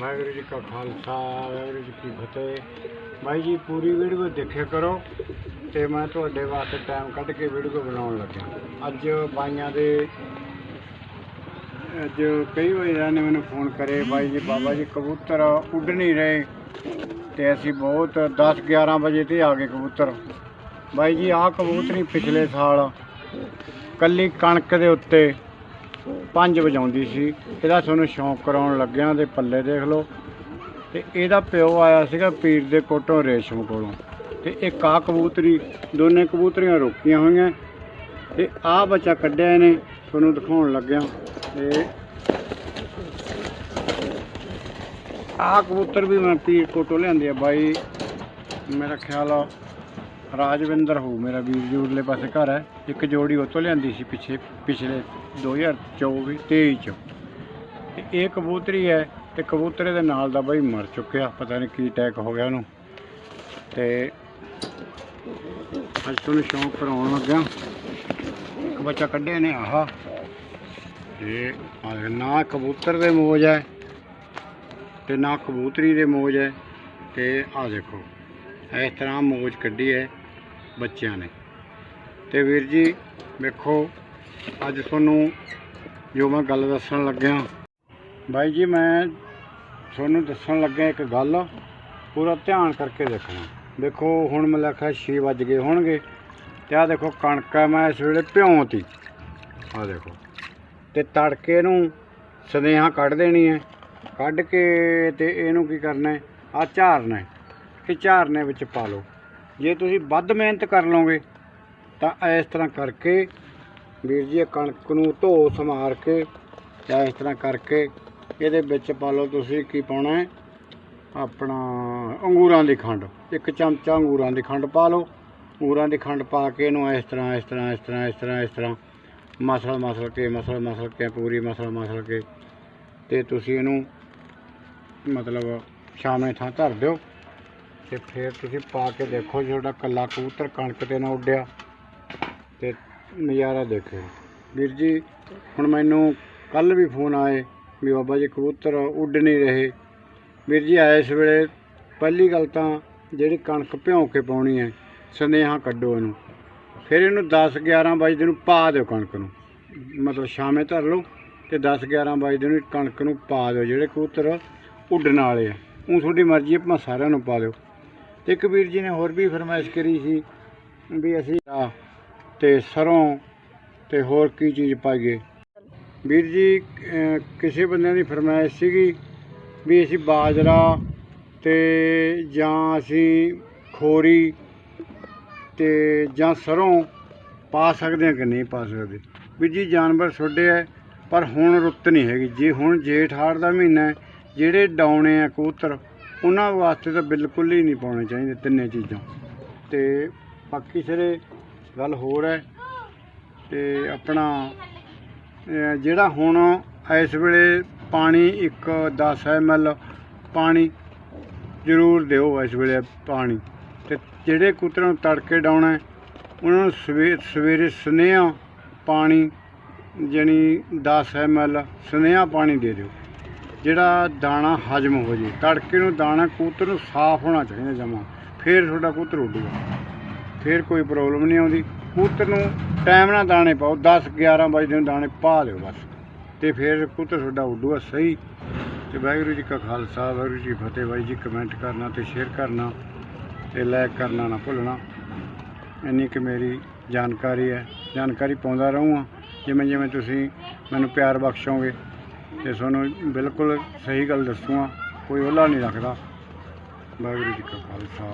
ਵਾਹਿਗੁਰੂ ਜੀ ਕਾ ਖਾਲਸਾ, ਵਾਹਿਗੁਰੂ ਜੀ ਕੀ ਫਤਿਹ। ਬਾਈ ਜੀ, ਪੂਰੀ ਵੀਡੀਓ ਦੇਖਿਆ ਕਰੋ ਤੇ ਮੈਂ ਤੁਹਾਡੇ ਵਾਸਤੇ ਟਾਈਮ ਕੱਢ ਕੇ ਵੀਡੀਓ ਬਣਾਉਣ ਲੱਗਿਆ। ਅੱਜ ਬਾਈਆਂ ਦੇ, ਅੱਜ ਕਈ ਵਾਰ ਨੇ ਮੈਨੂੰ ਫੋਨ ਕਰੇ, ਬਾਈ ਜੀ, ਬਾਬਾ ਜੀ, ਕਬੂਤਰ ਉੱਡ ਨਹੀਂ ਰਹੇ ਤੇ ਅਸੀਂ ਬਹੁਤ 10 11 ਵਜੇ ਤੇ ਆ ਗਏ ਕਬੂਤਰ। ਬਾਈ ਜੀ, ਆਹ ਕਬੂਤਰੀ ਪਿਛਲੇ ਸਾਲ ਕੱਲੀ ਕਣਕ ਦੇ ਉੱਤੇ ਪੰਜ ਵਜਾਉਂਦੀ ਸੀ। ਇਹਦਾ ਤੁਹਾਨੂੰ ਸ਼ੌਂਕ ਕਰਾਉਣ ਲੱਗਿਆ ਤੇ ਪੱਲੇ ਦੇਖ ਲਓ। ਤੇ ਇਹਦਾ ਪਿਓ ਆਇਆ ਸੀਗਾ ਪੀਰ ਦੇ ਕੋਟੋਂ ਰੇਸ਼ਮ ਕੋਲੋਂ। ਤੇ ਇੱਕ ਆ ਕਬੂਤਰੀ, ਦੋਨੇ ਕਬੂਤਰੀਆਂ ਰੋਕੀਆਂ ਹੋਈਆਂ। ਤੇ ਆਹ ਬੱਚਾ ਕੱਢਿਆ ਇਹਨੇ, ਤੁਹਾਨੂੰ ਦਿਖਾਉਣ ਲੱਗਿਆ। ਤੇ ਆਹ ਕਬੂਤਰ ਵੀ ਮੈਂ ਪੀਰ ਕੋਟੋਂ ਲਿਆਂਦੇ ਆ ਬਾਈ। ਮੇਰਾ ਖਿਆਲ ਆ ਰਾਜਵਿੰਦਰ ਹੋ, ਮੇਰਾ ਵੀਰ ਜੀ ਉਰਲੇ ਪਾਸੇ ਘਰ ਹੈ। ਇੱਕ ਜੋੜੀ ਉਹ ਤੋਂ ਲਿਆਂਦੀ ਸੀ ਪਿੱਛੇ, ਪਿਛਲੇ 2024 23 ਚ। ਤੇ ਇਹ ਕਬੂਤਰੀ ਹੈ ਤੇ ਕਬੂਤਰੇ ਦੇ ਨਾਲ ਦਾ ਬਾਈ ਮਰ ਚੁੱਕਿਆ, ਪਤਾ ਨਹੀਂ ਕੀ ਅਟੈਕ ਹੋ ਗਿਆ ਉਹਨੂੰ। ਤੇ ਅੱਜ ਤੁਹਾਨੂੰ ਸ਼ੌਂਕ ਕਰਾਉਣ ਲੱਗਿਆ। ਇੱਕ ਬੱਚਾ ਕੱਢਿਆ ਨੇ ਆਹਾ। ਤੇ ਨਾ ਕਬੂਤਰ ਦੇ ਮੋਜ ਹੈ ਤੇ ਨਾ ਕਬੂਤਰੀ ਦੇ ਮੋਜ ਹੈ। ਤੇ ਆਹ ਦੇਖੋ, ਇਸ ਤਰ੍ਹਾਂ ਮੋਜ ਕੱਢੀ ਹੈ। ਬੱਚਿਆਂ ਨੇ। ਤੇ ਵੀਰ ਜੀ, ਵੇਖੋ, ਅੱਜ ਤੁਹਾਨੂੰ ਜੋ ਮੈਂ ਗੱਲ ਦੱਸਣ ਲੱਗਿਆ, ਬਾਈ ਜੀ, ਮੈਂ ਤੁਹਾਨੂੰ ਦੱਸਣ ਲੱਗਿਆ ਇੱਕ ਗੱਲ, ਪੂਰਾ ਧਿਆਨ ਕਰਕੇ ਦੇਖਣਾ। ਦੇਖੋ ਹੁਣ ਮੈਂ ਲਿਖਿਆ 6 ਵੱਜ ਗਏ ਹੋਣਗੇ, ਤੇ ਆਹ ਦੇਖੋ ਕਣਕ ਹੈ, ਮੈਂ ਇਸ ਵੇਲੇ ਭਿਉਂਤੀ ਆਹ ਦੇਖੋ, ਤੇ ਤੜਕੇ ਨੂੰ ਸਨੇਹਾ ਕੱਢ ਦੇਣੀ ਹੈ। ਕੱਢ ਕੇ ਤੇ ਇਹਨੂੰ ਕੀ ਕਰਨਾ ਹੈ? ਆ ਝਾਰਨਾ ਹੈ। ਇਹ ਝਾਰਨੇ ਵਿੱਚ ਪਾ ਲਓ। ਜੇ ਤੁਸੀਂ ਵੱਧ ਮਿਹਨਤ ਕਰ ਲਓਗੇ, ਤਾਂ ਇਸ ਤਰ੍ਹਾਂ ਕਰਕੇ ਵੀਰ ਜੀ ਕਣਕ ਨੂੰ ਧੋ ਸਮਾਰ ਕੇ ਜਾਂ ਇਸ ਤਰ੍ਹਾਂ ਕਰਕੇ ਇਹਦੇ ਵਿੱਚ ਪਾ ਲਓ ਤੁਸੀਂ ਕੀ ਪਾਉਣਾ ਹੈ? ਆਪਣਾ ਅੰਗੂਰਾਂ ਦੀ ਖੰਡ, ਇੱਕ ਚਮਚਾ ਅੰਗੂਰਾਂ ਦੀ ਖੰਡ ਪਾ ਲਓ। ਅੰਗੂਰਾਂ ਦੀ ਖੰਡ ਪਾ ਕੇ ਇਹਨੂੰ ਇਸ ਤਰ੍ਹਾਂ ਇਸ ਤਰ੍ਹਾਂ ਇਸ ਤਰ੍ਹਾਂ ਇਸ ਤਰ੍ਹਾਂ ਇਸ ਤਰ੍ਹਾਂ ਮਸਲ ਮਸਲ ਕੇ, ਮਸਲ ਮਸਲ ਕੇ, ਪੂਰੀ ਮਸਲ ਮਸਲ ਕੇ ਤੇ ਤੁਸੀਂ ਇਹਨੂੰ ਮਤਲਬ ਛਾਵੇਂ ਥਾਂ ਧਰ ਦਿਓ। ਤੇ ਫਿਰ ਤੁਸੀਂ ਪਾ ਕੇ ਦੇਖੋ ਜੇ ਤੁਹਾਡਾ ਕੱਲਾ ਕਬੂਤਰ ਕਣਕ ਤੇ ਨਾ ਉੱਡਿਆ ਤੇ ਨਜ਼ਾਰਾ ਦੇਖਿਓ। ਵੀਰ ਜੀ, ਹੁਣ ਮੈਨੂੰ ਕੱਲ ਵੀ ਫੋਨ ਆਏ ਵੀ ਬਾਬਾ ਜੀ ਕਬੂਤਰ ਉੱਡ ਨਹੀਂ ਰਹੇ। ਵੀਰ ਜੀ, ਆਏ ਇਸ ਵੇਲੇ ਪਹਿਲੀ ਗੱਲ ਤਾਂ ਜਿਹੜੀ ਕਣਕ ਭਿਉਂ ਕੇ ਪਾਉਣੀ ਹੈ ਸੰਦੇਹਾ ਕੱਢੋ ਇਹਨੂੰ। ਫਿਰ ਇਹਨੂੰ 10 11 ਵਜੇ ਨੂੰ ਪਾ ਦਿਓ ਕਣਕ ਨੂੰ। ਮਤਲਬ ਸ਼ਾਮੇ ਧਰ ਲਓ ਤੇ 10 11 ਵਜੇ ਨੂੰ ਕਣਕ ਨੂੰ ਪਾ ਦਿਓ, ਜਿਹੜੇ ਕਬੂਤਰ ਉੱਡਣ ਵਾਲੇ ਆ। ਉਹ ਤੁਹਾਡੀ ਮਰਜ਼ੀ ਹੈ ਭਾਵੇਂ ਸਾਰਿਆਂ ਨੂੰ ਪਾ ਦਿਓ। ਤੇ ਇੱਕ ਵੀਰ ਜੀ ਨੇ ਹੋਰ ਵੀ ਫਰਮਾਇਸ਼ ਕਰੀ ਸੀ ਵੀ ਅਸੀਂ ਆ ਤੇ ਸਰੋਂ ਤੇ ਹੋਰ ਕੀ ਚੀਜ਼ ਪਾਈਏ। ਵੀਰ ਜੀ ਕਿਸੇ ਬੰਦੇ ਦੀ ਫਰਮਾਇਸ਼ ਸੀਗੀ ਵੀ ਅਸੀਂ ਬਾਜਰਾ ਤੇ ਜਾਂ ਅਸੀਂ ਖੋਰੀ ਤੇ ਜਾਂ ਸਰੋਂ ਪਾ ਸਕਦੇ ਹਾਂ ਕਿ ਨਹੀਂ ਪਾ ਸਕਦੇ? ਵੀ ਜੀ, ਜਾਨਵਰ ਛੋਡੇ ਹੈ ਪਰ ਹੁਣ ਰੁੱਤ ਨਹੀਂ ਹੈਗੀ। ਜੇ ਹੁਣ ਜੇਠ ਹਾੜ ਦਾ ਮਹੀਨਾ ਜਿਹੜੇ ਡਾਉਣੇ ਆ ਕਬੂਤਰ ਉਹਨਾਂ ਵਾਸਤੇ ਤਾਂ ਬਿਲਕੁਲ ਹੀ ਨਹੀਂ ਪਾਉਣੇ ਚਾਹੀਦੇ ਤਿੰਨੇ ਚੀਜ਼ਾਂ। ਤੇ ਬਾਕੀ ਸਿਰੇ ਗੱਲ ਹੋਰ ਹੈ ਤੇ ਆਪਣਾ ਜਿਹੜਾ ਹੁਣ ਇਸ ਵੇਲੇ ਪਾਣੀ ਇੱਕ 10 ml ਪਾਣੀ ਜ਼ਰੂਰ ਦਿਓ ਇਸ ਵੇਲੇ ਪਾਣੀ। ਤੇ ਜਿਹੜੇ ਕਬੂਤਰਾਂ ਨੂੰ ਤੜਕੇ ਡਾਉਣਾ ਉਹਨਾਂ ਨੂੰ ਸਵੇਰ ਸਵੇਰੇ ਸੁਨੇਹਾ ਪਾਣੀ, ਜਾਣੀ 10 ml ਸੁਨੇਹਾ ਪਾਣੀ ਦੇ ਦਿਓ। ਜਿਹੜਾ ਦਾਣਾ ਹਜਮ ਹੋ ਜੇ, ਤੜਕੇ ਨੂੰ ਦਾਣਾ ਕਬੂਤਰ ਨੂੰ ਸਾਫ਼ ਹੋਣਾ ਚਾਹੀਦਾ ਜਮਾ, ਫਿਰ ਤੁਹਾਡਾ ਕਬੂਤਰ ਉੱਡੂਗਾ। ਫਿਰ ਕੋਈ ਪ੍ਰੋਬਲਮ ਨਹੀਂ ਆਉਂਦੀ। ਕਬੂਤਰ ਨੂੰ ਟਾਈਮ ਨਾਲ ਦਾਣੇ ਪਾਓ 10 11 ਵਜੇ ਨੂੰ ਦਾਣੇ ਪਾ ਲਿਓ ਬਸ, ਤੇ ਫਿਰ ਕਬੂਤਰ ਤੁਹਾਡਾ ਉੱਡੂਗਾ ਸਹੀ। ਤੇ ਵਾਹਿਗੁਰੂ ਜੀ ਕਾ ਖਾਲਸਾ, ਵਾਹਿਗੁਰੂ ਜੀ ਫਤਿਹ ਬਾਈ ਜੀ ਕਮੈਂਟ ਕਰਨਾ ਤੇ ਸ਼ੇਅਰ ਕਰਨਾ ਤੇ ਲਾਈਕ ਕਰਨਾ ਨਾ ਭੁੱਲਣਾ। ਇੰਨੀ ਕਿ ਮੇਰੀ ਜਾਣਕਾਰੀ ਹੈ। ਜਾਣਕਾਰੀ ਪਾਉਂਦਾ ਰਹੂੰਗਾ। ਜਿਵੇਂ ਜਿਵੇਂ ਤੁਸੀਂ ਮੈਨੂੰ ਪਿਆਰ ਬਖਸ਼ੋਗੇ ਤੇ ਤੁਹਾਨੂੰ ਬਿਲਕੁਲ ਸਹੀ ਗੱਲ ਦੱਸੂਗਾ ਕੋਈ ਉਹਲਾ ਨਹੀਂ ਰੱਖਦਾ। ਵਾਹਿਗੁਰੂ ਜੀ ਕਾ ਖਾਲਸਾ